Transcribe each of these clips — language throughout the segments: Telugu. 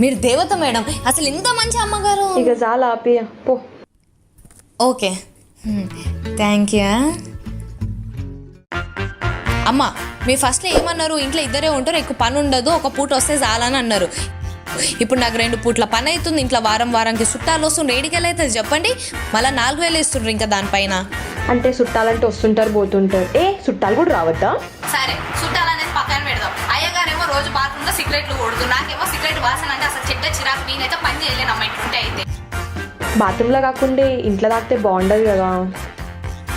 మీరు దేవత మేడం. అసలు ఇంత మంచి అమ్మగారు. ఇక చాలా ఆపియ. పో. ఓకే. Thank you. అమ్మ మీరు ఫస్ట్లో ఏమన్నారు? ఇంట్లో ఇద్దరే ఉంటారు ఎక్కువ పని ఉండదు ఒక పూట వస్తే చాలని అన్నారు. ఇప్పుడు నాకు రెండు పూట్ల పని అవుతుంది ఇంట్లో వారం వారానికి చుట్టాలు వస్తుంది ఏడికెళ్ళి అవుతుంది చెప్పండి. మళ్ళీ నాలుగు వేలు ఇస్తుండ్రు ఇంకా దానిపైన. అంటే చుట్టాలంటే వస్తుంటారు పోతుంటారు. ఏ చుట్టాలు కూడా రావద్దా? సరే చుట్టాలు అనేది పక్కన పెడదాం. అయ్యగారేమో రోజు బాత్రూంలో సిగరెట్లు కొడుతుంది నాకేమో సిగరెట్ వాసన అంటే అసలు చెడ్డ చిరాకు. నేనైతే పని చేయలేను అమ్మ ఇట్లుంటే అయితే. బాత్రూంలో కాకుండా ఇంట్లో తాకితే బాగుండదు కదా.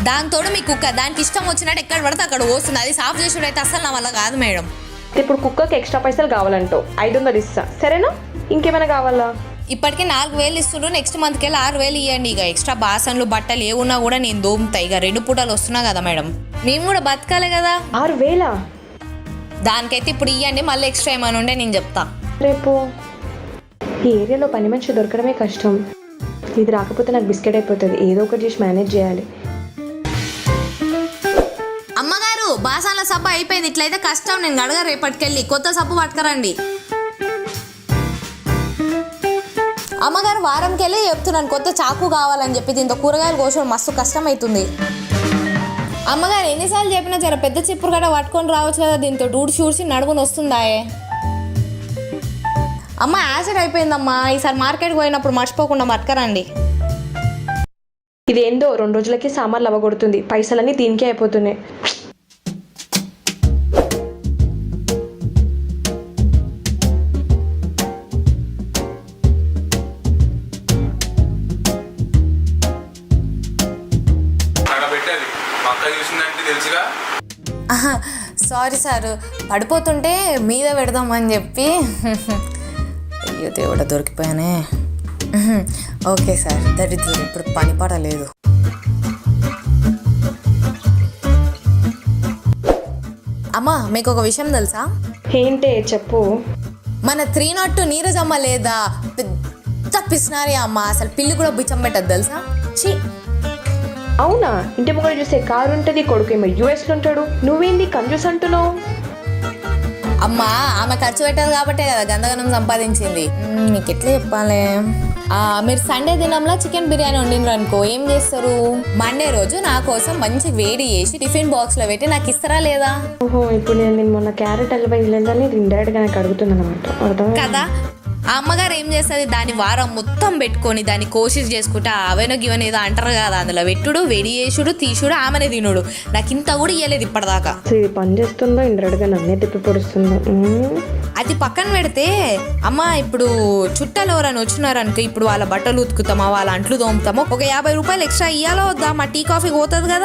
దాంతోడు మీ కుక్క దానికి ఇష్టం వచ్చినట్టు ఎక్కడ పడితే అక్కడ పోస్తుంది. అది సాఫ్ చేసుడు అయితే అసలు నా వల్ల కాదు మేడం. ఇప్పుడు కుక్కకి ఎక్స్ట్రా పైసలు కావాలంటావు. ఐదు వందలు ఇస్తా. సరేనా? ఇంకేమైనా కావాలా? ఇప్పటికే నాలుగు వేలు ఇస్తుండ్రు. నెక్స్ట్ మంత్కి వెళ్ళి ఆరు వేలు ఇవ్వండి ఇక. ఎక్స్ట్రా బాసన్లు బట్టలు ఏ ఉన్నా కూడా నేను దోముతా. ఇక రెండు పూటలు వస్తున్నా కదా మేడం. మేము కూడా బతకాలి కదా. ఆరు వేలా? దానికైతే ఇప్పుడు ఇవ్వండి మళ్ళీ ఎక్స్ట్రా ఏమైనా ఉండే నేను చెప్తా. రేపు ఈ ఏరియాలో పని మనిషి దొరకడమే కష్టం. ఇది రాకపోతే నాకు బిస్కెట్ అయిపోతుంది. ఏదో ఒకటి చేసి మేనేజ్ చేయాలి. అమ్మగారు బాసాన్ల సబ్బు అయిపోయింది. ఇట్లయితే కష్టం. నేను గడగ రేపటికెళ్ళి. కొత్త సబ్బు పట్టుకరండి. అమ్మగారు వారంకి వెళ్ళి చెప్తున్నాను. కొత్త చాకు కావాలని చెప్పి దీంతో కూరగాయలు కోసడం మస్తు కష్టం అవుతుంది అమ్మగారు ఎన్నిసార్లు చెప్పినా జర పెద్ద చిప్పురు గడ పట్టుకొని రావచ్చు కదా దీంతో ఊడ్చి ఊడ్చి నడుముని వస్తుందాయే. అమ్మ యాసిడ్ అయిపోయిందమ్మా. ఈసారి మార్కెట్కి పోయినప్పుడు మర్చిపోకుండా పట్టుకరండి ఇది ఏందో రెండు రోజులకి సామాన్లు అవ్వగొడుతుంది. పైసలన్నీ దీనికే అయిపోతున్నాయి. పెట్టాలి మా అక్క చూసిందంటే తెలుసుగా? Sorry sir. పడిపోతుంటే మీద పెడదామని చెప్పి. అయ్యో దేవుడ దొరికిపోయానే. ఓకే సార్ దరిద్రుడు. ఇప్పుడు పని పడలేదు అమ్మా మీకు ఒక విషయం తెలుసా? ఏంటే చెప్పు. మన త్రీ నాట్ టూ నీరజమ్మ లేదా? పెద్ద పిసినారి అమ్మ. అసలు పిల్లి కూడా బిచ్చం పెట్టదు తెలుసా? చీ అవునా? ఇంటి ముంగడు చూసే కారు ఉంటుంది కొడుకు ఏమో యూఎస్లో ఉంటాడు. నువ్వేంది కంజూస్ అంటున్నావు? అమ్మా ఆమె ఖర్చు పెట్టదు కాబట్టే కదా గందగనం సంపాదించింది. మ్మ్, మీకు ఎట్లా చెప్పాలి? ఆ, మీరు సండే దినంలో చికెన్ బిర్యానీ వండినరు అనుకో ఏం చేస్తారు? మండే రోజు నా కోసం మంచి వేడి చేసి టిఫిన్ బాక్స్లో పెట్టి నాకు ఇస్తారా లేదా? ఓహో ఇప్పుడు నేను నేను మొన్న క్యారెట్ హల్వా ఇల్లేదని ఇండైరెక్ట్గా నాకు అడుగుతున్నాను అనమాట అర్థం కదా ఆ అమ్మగారు ఏం చేస్తుంది? దాని వారం మొత్తం పెట్టుకొని దాన్ని కోషిష్ చేసుకుంటే అవెనో గివెన్ ఏదో అంటారు కదా అందులో పెట్టుడు వేడి చేసుడు తీసుడు ఆమెనే తినుడు. నాకు ఇంత కూడా ఇయ్యలేదు ఇప్పటిదాకా. ఇది పని చేస్తుందో నన్నే తిప్పి పొడుస్తుందో. అది పక్కన పెడితే అమ్మ ఇప్పుడు చుట్టాలు ఎవరైనా వచ్చినారు అనుకో ఇప్పుడు వాళ్ళ బట్టలు ఉతుకుతామా వాళ్ళ అంట్లు తోముతామా ఒక యాభై రూపాయలు ఎక్స్ట్రా ఇయ్యాలో వద్దా? మా టీ కాఫీ పోతుంది కదా.